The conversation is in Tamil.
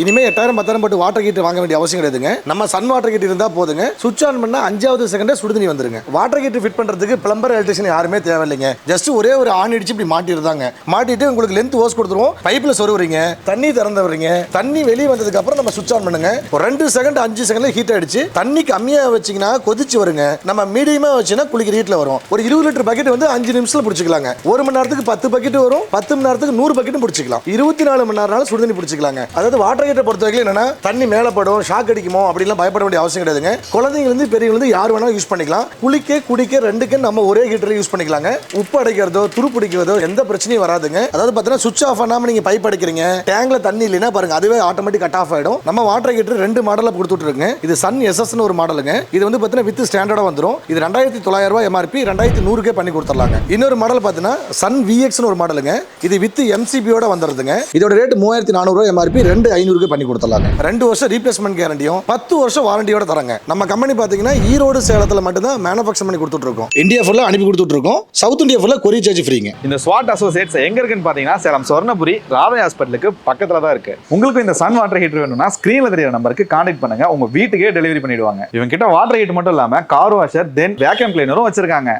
இனிமே எட்டாயிரம் பத்தாயிரம் போட்டு வாட்டர் ஹீட்டர் வாங்க வேண்டிய அவசியம் கிடையாதுங்க. நம்ம சன் வாட்டர் ஹீட்டர் இருந்தா போதுங்க. சுவிட்ச் ஆன் பண்ணா அஞ்சாவது செகண்டே சுடுதண்ணி வந்துருங்க. வாட்டர் ஹீட்டர் ஃபிட் பண்றதுக்கு பிளம்பர் எலக்ட்ரிஷியன் யாருமே தேவையில்லைங்க. ஜஸ்ட் ஒரே ஒரு ஆன் அடிச்சு இப்படி மாட்டிருந்தாங்க மாட்டிட்டு உங்களுக்கு லென்த் ஹோஸ் கொடுத்துருவோம். பைப்ல சொருவுறீங்க. தண்ணி திறந்து வர்றீங்க தண்ணி வெளியே வந்ததுக்கு அப்புறம் நம்ம சுவிட்ச் ஆன் பண்ணுங்க. ஒரு ரெண்டு செகண்ட் அஞ்சு செகண்ட்ல ஹீட் ஆயிடுச்சு தண்ணி கம்மியா வச்சீங்கன்னா கொதிச்சு வருங்க. நம்ம மீடியமா வச்சுன்னா குளிக்கிற ஹீட்ல வரும். ஒரு இருபது லிட்டர் பக்கெட் வந்து அஞ்சு நிமிஷத்தில் பிடிச்சிக்கலாங்க. ஒரு மணி நேரத்துக்கு பத்து பக்கெட் வரும். பத்து மணி நேரத்துக்கு நூறு பக்கெட்டும் பிடிச்சிக்கலாம். இருபத்தி நாலு மணி நேரம் சுடுதண்ணி பிடிச்சிக்கலாங்க. அதாவது வாட்டர் ஹீட்டர் பொறுத்த வரைக்கும் என்னன்னா தண்ணி மேலே படும் ஷாக் அடிக்குமோ அப்படிலாம் பயப்பட வேண்டிய அவசியம் கிடையாதுங்க. குழந்தைங்கலேருந்து பெரியவங்க யார் வேணாலும் யூஸ் பண்ணிக்கலாம். குளிக்க குடிக்க ரெண்டுக்கு நம்ம ஒரே ஹீட்டர் யூஸ் பண்ணிக்கலாங்க. உப்பு அடைக்கிறதோ துரு பிடிக்கிறதோ எந்த பிரச்சனையும் வராதுங்க. அதாவது பார்த்தீங்கன்னா சுவிச் ஆஃப் பண்ணாமல் நீங்க பைப் அடைக்கிறீங்க. டேங்க்ல தண்ணி இல்லைன்னா பாருங்க அதுவே ஆட்டோமேட்டிக் கட் ஆஃப் ஆயிடும். நம்ம வாட்டர் ஹீட்டர் ரெண்டு மாடல கொடுத்துட்ருங்க இது சன் எஸ்எஸ்னு ஒரு மாடலுங்க இது வந்து பார்த்தீங்கன்னா வித் ஸ்டாண்டர்டாக வந்துடும் இது ரெண்டாயிரத்தி தொள்ளாயிரம் ரூபாய் எம்ஆர்பி ரெண்டாயிரத்தி நூறுக்கே பண்ணி கொடுத்துடலாங்க. இன்னொரு மாடல் பார்த்தீங்கன்னா சன் விஎக்ஸ்னு ஒரு மாடலுங்க இது வித் எம்சிபியோட வந்துடுதுங்க இதோட ரேட் மூவாயிரத்தி நானூறு எம்ஆர்பி ரெண்டு ஐநூறு ஐநூறுக்கு பண்ணி கொடுத்துடலாங்க. ரெண்டு வருஷம் ரீப்ளேஸ்மெண்ட் கேரண்டியும் பத்து வருஷம் வாரண்டியோட தராங்க. நம்ம கம்பெனி பார்த்தீங்கன்னா ஈரோடு சேலத்தில் மட்டும்தான் மேனுஃபேக்சர் பண்ணி கொடுத்துட்டு இருக்கோம். இந்தியா ஃபுல்லாக அனுப்பி கொடுத்துட்டு இருக்கோம். சவுத் இந்தியா ஃபுல்லாக கொரியர் சார்ஜ் ஃப்ரீங்க இந்த ஸ்வாட் அசோசியேட்ஸ் எங்க இருக்குன்னு பாத்தீங்கன்னா சேலம் சொர்ணபுரி ராதை ஹாஸ்பிட்டலுக்கு பக்கத்துல தான் இருக்கு. உங்களுக்கு இந்த சன் வாட்டர் ஹீட்டர் வேணும்னா ஸ்கிரீன்ல தெரியற நம்பருக்கு கான்டாக்ட் பண்ணுங்க. உங்க வீட்டுக்கே டெலிவரி பண்ணிடுவாங்க. இவங்க கிட்ட வாட்டர் ஹீட்டர் மட்டும் இல்லாம கார் வாஷர் தென் வேக்கம் கிளீனரும் வச்சிருக்காங்க.